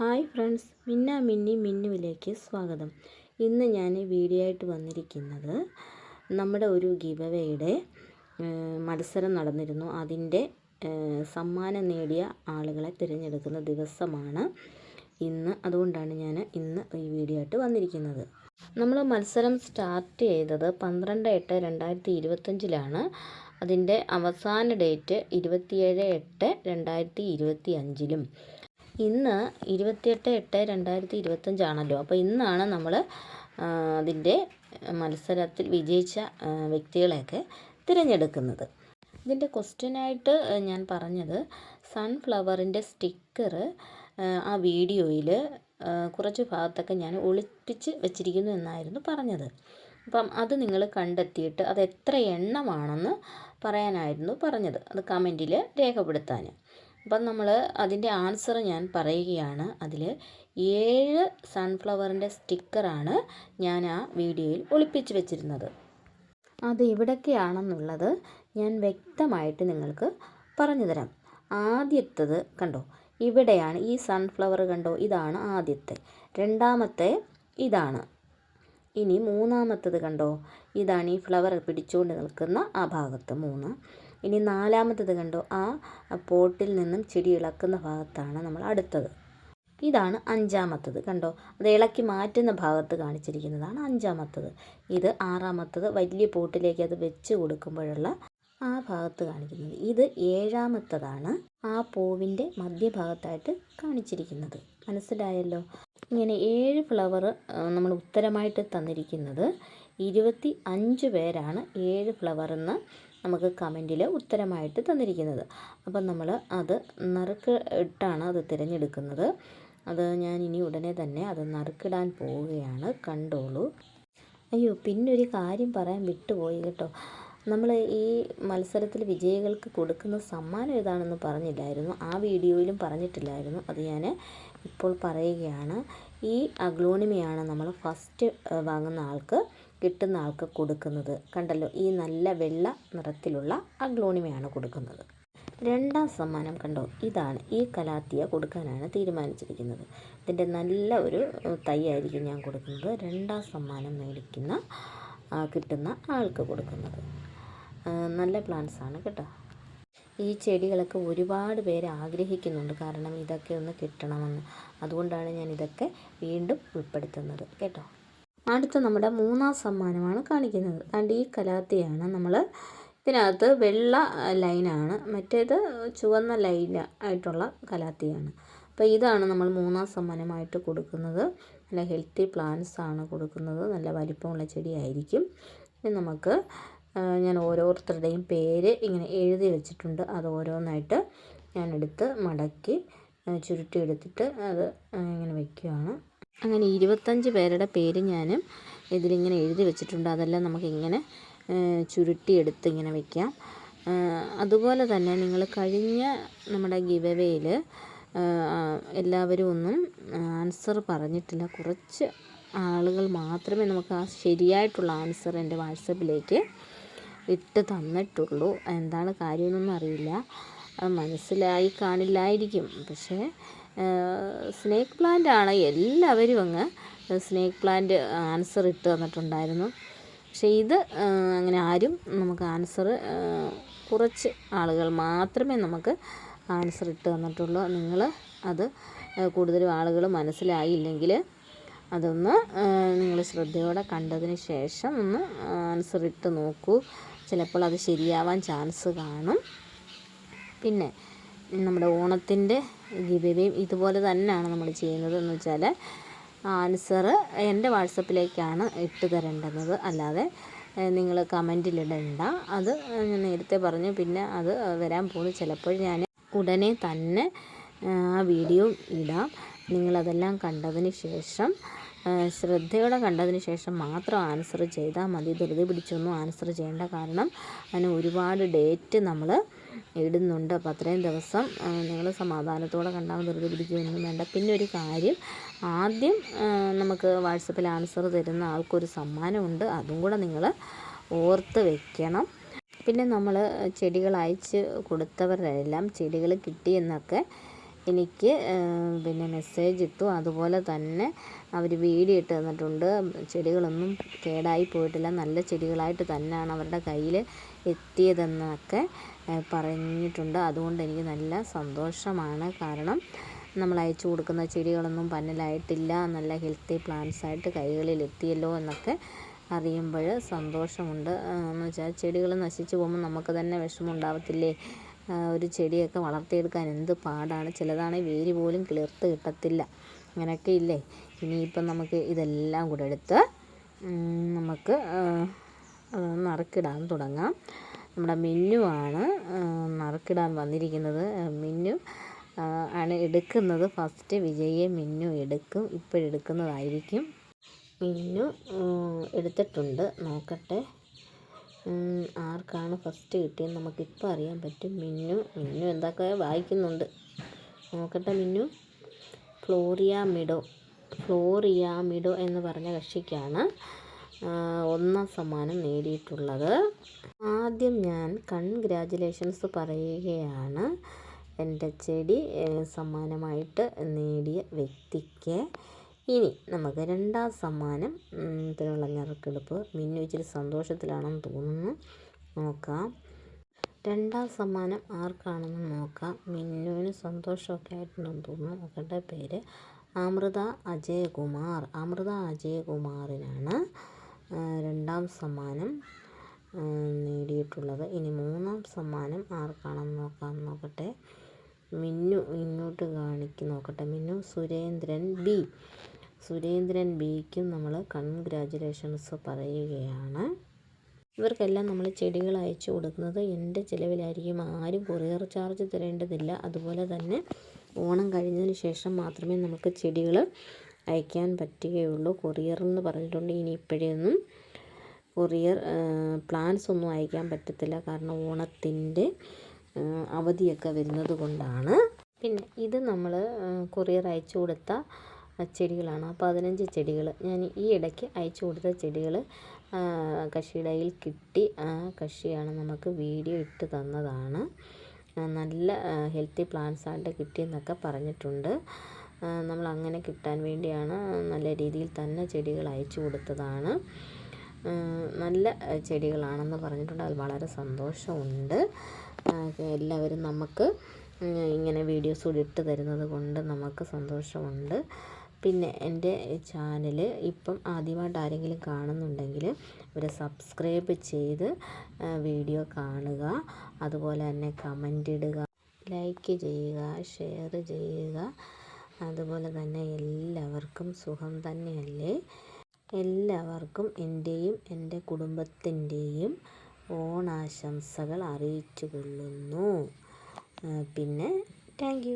Hi friends മിന്ന മിന്നി മിന്നുവിലേക്ക് സ്വാഗതം. ഇന്ന് ഞാൻ വീഡിയോ ആയിട്ട് വന്നിരിക്കുന്നത് നമ്മുടെ ഒരു ഗിവവേയുടെ മത്സരം നടന്നിരുന്നു. അതിന്റെ സമ്മാനം നേടിയ ആളുകളെ തിരഞ്ഞെടുക്കുന്ന ദിവസമാണ് ഇന്ന്. അതുകൊണ്ടാണ് ഞാൻ ഇന്ന് ഈ വീഡിയോ ആയിട്ട് വന്നിരിക്കുന്നത്. നമ്മൾ മത്സരം സ്റ്റാർട്ട് ചെയ്തത് പന്ത്രണ്ട് എട്ട് രണ്ടായിരത്തി ഇരുപത്തഞ്ചിലാണ് അതിന്റെ അവസാന ഡേറ്റ് ഇരുപത്തിയേഴ് എട്ട് രണ്ടായിരത്തി ഇരുപത്തി അഞ്ചിലും ഇന്ന് ഇരുപത്തിയെട്ട് എട്ട് രണ്ടായിരത്തി ഇരുപത്തഞ്ചാണല്ലോ. അപ്പോൾ ഇന്നാണ് നമ്മൾ അതിന്റെ മത്സരത്തിൽ വിജയിച്ച വ്യക്തികളെയൊക്കെ തിരഞ്ഞെടുക്കുന്നത്. ഇതിന്റെ ക്വസ്റ്റ്യനായിട്ട് ഞാൻ പറഞ്ഞത് സൺഫ്ലവറിന്റെ സ്റ്റിക്കർ ആ വീഡിയോയിൽ കുറച്ച് ഭാഗത്തൊക്കെ ഞാൻ ഒളിപ്പിച്ച് വെച്ചിരിക്കുന്നു എന്നായിരുന്നു പറഞ്ഞത്. അപ്പം അത് നിങ്ങൾ കണ്ടെത്തിയിട്ട് അത് എത്ര എണ്ണമാണെന്ന് പറയാനായിരുന്നു പറഞ്ഞത്. അത് കമന്റിൽ രേഖപ്പെടുത്താൻ. അപ്പം നമ്മൾ അതിന്റെ ആൻസർ ഞാൻ പറയുകയാണ്. അതിൽ ഏഴ് സൺഫ്ലവറിന്റെ സ്റ്റിക്കറാണ് ഞാൻ ആ വീഡിയോയിൽ ഒളിപ്പിച്ച് വെച്ചിരുന്നത്. അത് എവിടൊക്കെയാണെന്നുള്ളത് ഞാൻ വ്യക്തമായിട്ട് നിങ്ങൾക്ക് പറഞ്ഞു തരാം. ആദ്യത്തത് കണ്ടോ ഇവിടെയാണ് ഈ സൺഫ്ലവർ കണ്ടോ ഇതാണ് ആദ്യത്തെ. രണ്ടാമത്തെ ഇതാണ്. ഇനി മൂന്നാമത്തത് കണ്ടോ ഇതാണ് ഈ ഫ്ലവർ പിടിച്ചുകൊണ്ട് നിൽക്കുന്ന ആ ഭാഗത്ത് മൂന്ന്. ഇനി നാലാമത്തത് കണ്ടോ? ആ പോട്ടിൽ നിന്നും ചെടി ഇളക്കുന്ന ഭാഗത്താണ് നമ്മൾ അടുത്തത്. ഇതാണ് അഞ്ചാമത്തത് കണ്ടോ? അത് ഇളക്കി മാറ്റുന്ന ഭാഗത്ത് കാണിച്ചിരിക്കുന്നതാണ് അഞ്ചാമത്തത്. ഇത് ആറാമത്തത് വലിയ പോട്ടിലേക്ക് അത് വെച്ച് കൊടുക്കുമ്പോഴുള്ള ആ ഭാഗത്ത് കാണിക്കുന്നത്. ഇത് ഏഴാമത്തതാണ് ആ പൂവിന്റെ മധ്യഭാഗത്തായിട്ട് കാണിച്ചിരിക്കുന്നത്. മനസ്സിലായല്ലോ? ഇങ്ങനെ ഏഴ് ഫ്ലവർ നമ്മൾ ഉത്തരമായിട്ട് തന്നിരിക്കുന്നത്. ഇരുപത്തി അഞ്ച് പേരാണ് ഏഴ് ഫ്ലവർ എന്ന് നമുക്ക് കമന്റിൽ ഉത്തരമായിട്ട് തന്നിരിക്കുന്നത്. അപ്പം നമ്മൾ അത് നറുക്ക് ഇട്ടാണ് അത് തിരഞ്ഞെടുക്കുന്നത്. അത് ഞാൻ ഇനി ഉടനെ തന്നെ അത് നറുക്കിടാൻ പോവുകയാണ്. കണ്ടോളൂ. അയ്യോ പിന്നൊരു കാര്യം പറയാൻ വിട്ടുപോയി കേട്ടോ. നമ്മൾ ഈ മത്സരത്തിൽ വിജയികൾക്ക് കൊടുക്കുന്ന സമ്മാനം ഏതാണെന്ന് പറഞ്ഞില്ലായിരുന്നു. ആ വീഡിയോയിലും പറഞ്ഞിട്ടില്ലായിരുന്നു. അത് ഞാൻ ഇപ്പോൾ പറയുകയാണ്. ഈ അഗ്ലോണിമയാണ് നമ്മൾ ഫസ്റ്റ് വാങ്ങുന്ന ആൾക്ക് കിട്ടുന്ന ആൾക്ക് കൊടുക്കുന്നത്. കണ്ടല്ലോ ഈ നല്ല വെള്ള നിറത്തിലുള്ള അഗ്ലോണിമയാണ് കൊടുക്കുന്നത്. രണ്ടാം സമ്മാനം കണ്ടോ ഇതാണ് ഈ കലാത്തിയ കൊടുക്കാനാണ് തീരുമാനിച്ചിരിക്കുന്നത്. ഇതിന്റെ നല്ല ഒരു തൈയായിരിക്കും ഞാൻ കൊടുക്കുന്നത്. രണ്ടാം സമ്മാനം മേടിക്കുന്ന കിട്ടുന്ന ആൾക്ക് കൊടുക്കുന്നത്. നല്ല പ്ലാന്റ്സ് ആണ് കേട്ടോ. ഈ ചെടികളൊക്കെ ഒരുപാട് പേര് ആഗ്രഹിക്കുന്നുണ്ട് കാരണം ഇതൊക്കെ ഒന്ന് കിട്ടണമെന്ന്. അതുകൊണ്ടാണ് ഞാൻ ഇതൊക്കെ വീണ്ടും ഉൾപ്പെടുത്തുന്നത് കേട്ടോ. അടുത്ത നമ്മുടെ മൂന്നാം സമ്മാനമാണ് കാണിക്കുന്നത്. അതുകൊണ്ട് ഈ കലാത്തിയാണ് നമ്മൾ ഇതിനകത്ത് വെള്ള ലൈനാണ്. മറ്റേത് ചുവന്ന ലൈൻ ആയിട്ടുള്ള കലാത്തിയാണ്. അപ്പോൾ ഇതാണ് നമ്മൾ മൂന്നാം സമ്മാനമായിട്ട് കൊടുക്കുന്നത്. നല്ല ഹെൽത്തി പ്ലാന്റ്സ് ആണ് കൊടുക്കുന്നത്. നല്ല വലിപ്പമുള്ള ചെടിയായിരിക്കും. ഇനി നമുക്ക് ഞാൻ ഓരോരുത്തരുടെയും പേര് ഇങ്ങനെ എഴുതി വെച്ചിട്ടുണ്ട്. അത് ഓരോന്നായിട്ട് ഞാനെടുത്ത് മടക്കി ചുരുട്ടി എടുത്തിട്ട് അത് ഇങ്ങനെ വയ്ക്കുകയാണ് അങ്ങനെ ഇരുപത്തഞ്ച് പേരുടെ പേര് ഞാൻ ഇതിലിങ്ങനെ എഴുതി വെച്ചിട്ടുണ്ട്. അതെല്ലാം നമുക്കിങ്ങനെ ചുരുട്ടിയെടുത്ത് ഇങ്ങനെ വയ്ക്കാം അതുപോലെ തന്നെ നിങ്ങൾ കഴിഞ്ഞ നമ്മുടെ ഗിവവേയിൽ എല്ലാവരും ഒന്നും ആൻസർ പറഞ്ഞിട്ടില്ല. കുറച്ച് ആളുകൾ മാത്രമേ നമുക്ക് ആ ശരിയായിട്ടുള്ള ആൻസർ എന്റെ വാട്സപ്പിലേക്ക് ഇട്ട് തന്നിട്ടുള്ളൂ. എന്താണ് കാര്യമെന്നൊന്നും അറിയില്ല. മനസ്സിലായി കാണില്ലായിരിക്കും. പക്ഷേ സ്നേക്ക് പ്ലാന്റ് ആണ്. എല്ലാവരും അങ്ങ് സ്നേക്ക് പ്ലാന്റ് ആൻസർ ഇട്ട് തന്നിട്ടുണ്ടായിരുന്നു. പക്ഷേ ഇത് അങ്ങനെ ആരും നമുക്ക് ആൻസർ കുറച്ച് ആളുകൾ മാത്രമേ നമുക്ക് ആൻസർ ഇട്ട് തന്നിട്ടുള്ളൂ. നിങ്ങൾ അത് കൂടുതലും ആളുകൾ മനസ്സിലായില്ലെങ്കിൽ അതൊന്ന് നിങ്ങൾ ശ്രദ്ധയോടെ കണ്ടതിന് ശേഷം ഒന്ന് ആൻസർ ഇട്ട് നോക്കൂ. ചിലപ്പോൾ അത് ശരിയാവാൻ ചാൻസ് കാണും. പിന്നെ നമ്മുടെ ഓണത്തിന്റെ ഗിബിബിയും ഇതുപോലെ തന്നെയാണ് നമ്മൾ ചെയ്യുന്നത് എന്ന് വെച്ചാൽ ആൻസർ എന്റെ വാട്സപ്പിലേക്കാണ് ഇട്ട് തരേണ്ടുന്നത്. അല്ലാതെ നിങ്ങൾ കമന്റിലിടണ്ട. അത് ഞാൻ നേരത്തെ പറഞ്ഞു. പിന്നെ അത് വരാൻ പോകുന്നു. ചിലപ്പോൾ ഞാൻ ഉടനെ തന്നെ ആ വീഡിയോ ഇടാം. നിങ്ങളതെല്ലാം കണ്ടതിന് ശേഷം ശ്രദ്ധയോടെ കണ്ടതിന് ശേഷം മാത്രം ആൻസർ ചെയ്താൽ മതി. ധൃതി പിടിച്ചൊന്നും ആൻസർ ചെയ്യേണ്ട കാരണം അതിന് ഒരുപാട് ഡേറ്റ് നമ്മൾ ഇടുന്നുണ്ട്. അപ്പോൾ അത്രയും ദിവസം നിങ്ങൾ സമാധാനത്തോടെ കണ്ടാൽ ധൃതി പിടിക്കുകയൊന്നും വേണ്ട. പിന്നെ ഒരു കാര്യം ആദ്യം നമുക്ക് വാട്സപ്പിൽ ആൻസർ തരുന്ന ആൾക്കൊരു സമ്മാനമുണ്ട്. അതും കൂടെ നിങ്ങൾ ഓർത്ത് വെക്കണം. പിന്നെ നമ്മൾ ചെടികൾ അയച്ച് കൊടുത്തവരെല്ലാം ചെടികൾ കിട്ടിയെന്നൊക്കെ എനിക്ക് പിന്നെ മെസ്സേജ് ഇട്ടു. അതുപോലെ തന്നെ അവർ വീഡിയോ ഇട്ട് തന്നിട്ടുണ്ട്. ചെടികളൊന്നും കേടായി പോയിട്ടില്ല. നല്ല ചെടികളായിട്ട് തന്നെയാണ് അവരുടെ കയ്യിൽ എത്തിയതെന്നൊക്കെ പറഞ്ഞിട്ടുണ്ട്. അതുകൊണ്ട് എനിക്ക് നല്ല സന്തോഷമാണ്. കാരണം നമ്മൾ അയച്ചു കൊടുക്കുന്ന ചെടികളൊന്നും പന്നലായിട്ടില്ല. നല്ല ഹെൽത്തി പ്ലാന്റ്സ് ആയിട്ട് കൈകളിൽ എത്തിയല്ലോ എന്നൊക്കെ അറിയുമ്പോൾ സന്തോഷമുണ്ട്. എന്ന് വെച്ചാൽ ചെടികൾ നശിച്ചു പോകുമ്പോൾ നമുക്ക് തന്നെ വിഷമം ഉണ്ടാവത്തില്ലേ ഒരു ചെടിയൊക്കെ വളർത്തിയെടുക്കാൻ എന്ത് പാടാണ്? ചിലതാണെങ്കിൽ വേര് പോലും കിളിർത്ത് കിട്ടത്തില്ല. അങ്ങനെയൊക്കെ ഇല്ലേ? ഇനിയിപ്പം നമുക്ക് ഇതെല്ലാം കൂടെ എടുത്ത് നമുക്ക് നറുക്കിടാൻ തുടങ്ങാം. നമ്മുടെ മിന്നുവാണ് നറുക്കിടാൻ വന്നിരിക്കുന്നത്. മിന്നു ആണ് എടുക്കുന്നത്. ഫസ്റ്റ് വിജയെ മിന്നു എടുക്കും. ഇപ്പോഴെടുക്കുന്നതായിരിക്കും മിന്നു എടുത്തിട്ടുണ്ട്. നോക്കട്ടെ. ആർക്കാണ് ഫസ്റ്റ് കിട്ടിയത് നമുക്കിപ്പോൾ അറിയാൻ പറ്റും. മിന്നു മിന്നു എന്തൊക്കെ വായിക്കുന്നുണ്ട്. നോക്കട്ടെ മിന്നു. ഫ്ലോറിയ മിഡോ ഫ്ലോറിയ മിഡോ എന്ന് പറഞ്ഞ കക്ഷിക്കാണ്. ഒന്നാം സമ്മാനം നേടിയിട്ടുള്ളത്. ആദ്യം ഞാൻ കൺഗ്രാജുലേഷൻസ് പറയുകയാണ്. എന്റെ ചെടി സമ്മാനമായിട്ട് നേടിയ വ്യക്തിക്ക്. ഇനി നമുക്ക് രണ്ടാം സമ്മാനം ഇതിനുള്ള ഞെറുക്കെടുപ്പ് മിന്നു ഇച്ചിരി സന്തോഷത്തിലാണെന്ന് തോന്നുന്നു. നോക്കാം. രണ്ടാം സമ്മാനം ആർക്കാണെന്ന് നോക്കാം. മിന്നുവിന് സന്തോഷമൊക്കെ ആയിട്ടുണ്ടെന്ന് തോന്നുന്നു. നോക്കട്ടെ പേര്. അമൃത അജയകുമാർ. അമൃത അജയകുമാറിനാണ്. രണ്ടാം സമ്മാനം നേടിയിട്ടുള്ളത്. ഇനി മൂന്നാം സമ്മാനം ആർക്കാണെന്ന് നോക്കാം നോക്കട്ടെ? മിന്നു ഇങ്ങോട്ട് കാണിക്ക് നോക്കട്ടെ. മിന്നു സുരേന്ദ്രൻ ബി. സുരേന്ദ്രൻ ബിക്കും നമ്മൾ കൺഗ്രാജുലേഷൻസ് പറയുകയാണ്. ഇവർക്കെല്ലാം നമ്മൾ ചെടികൾ അയച്ചു കൊടുക്കുന്നത് എന്റെ ചിലവിലായിരിക്കും. ആരും കൊറിയർ ചാർജ് തരേണ്ടതില്ല. അതുപോലെ തന്നെ ഓണം കഴിഞ്ഞതിന് ശേഷം മാത്രമേ നമുക്ക് ചെടികൾ അയക്കാൻ പറ്റുകയുള്ളൂ. കൊറിയർ എന്ന് പറഞ്ഞിട്ടുണ്ട്. ഇനി ഇപ്പോഴൊന്നും കൊറിയർ പ്ലാൻസ് ഒന്നും അയക്കാൻ പറ്റത്തില്ല. കാരണം ഓണത്തിന്റെ അവധിയൊക്കെ വരുന്നത് കൊണ്ടാണ് പിന്നെ ഇത് നമ്മൾ കൊറിയർ അയച്ചു കൊടുത്ത ചെടികളാണ്. പതിനഞ്ച് ചെടികൾ. ഞാൻ ഈ ഇടയ്ക്ക് അയച്ചു കൊടുത്ത ചെടികൾ കയ്യിൽ കിട്ടി. ആ കഷിയാണ് നമുക്ക് വീഡിയോ ഇട്ട് തന്നതാണ്. നല്ല ഹെൽത്തി പ്ലാന്റ്സ് ആയിട്ട് കിട്ടിയെന്നൊക്കെ പറഞ്ഞിട്ടുണ്ട്. നമ്മൾ അങ്ങനെ കിട്ടാൻ വേണ്ടിയാണ് നല്ല രീതിയിൽ തന്നെ ചെടികൾ അയച്ചു കൊടുത്തതാണ്. നല്ല ചെടികളാണെന്ന് പറഞ്ഞിട്ടുണ്ട്. അത് വളരെ സന്തോഷമുണ്ട്. എല്ലാവരും നമുക്ക് ഇങ്ങനെ വീഡിയോസ് ഇട്ട് തരുന്നത് കൊണ്ട് നമുക്ക് സന്തോഷമുണ്ട്. പിന്നെ എന്റെ ചാനൽ ഇപ്പം ആദ്യമായിട്ട് ആരെങ്കിലും കാണുന്നുണ്ടെങ്കിൽ ഒരു സബ്സ്ക്രൈബ് ചെയ്ത് വീഡിയോ കാണുക. അതുപോലെ തന്നെ കമന്റ് ഇടുക. ലൈക്ക് ചെയ്യുക ഷെയർ ചെയ്യുക. അതുപോലെ തന്നെ എല്ലാവർക്കും സുഖം തന്നെയല്ലേ? എല്ലാവർക്കും എന്റെയും എന്റെ കുടുംബത്തിന്റെയും ഓണാശംസകൾ അറിയിച്ചു കൊള്ളുന്നു പിന്നെ താങ്ക്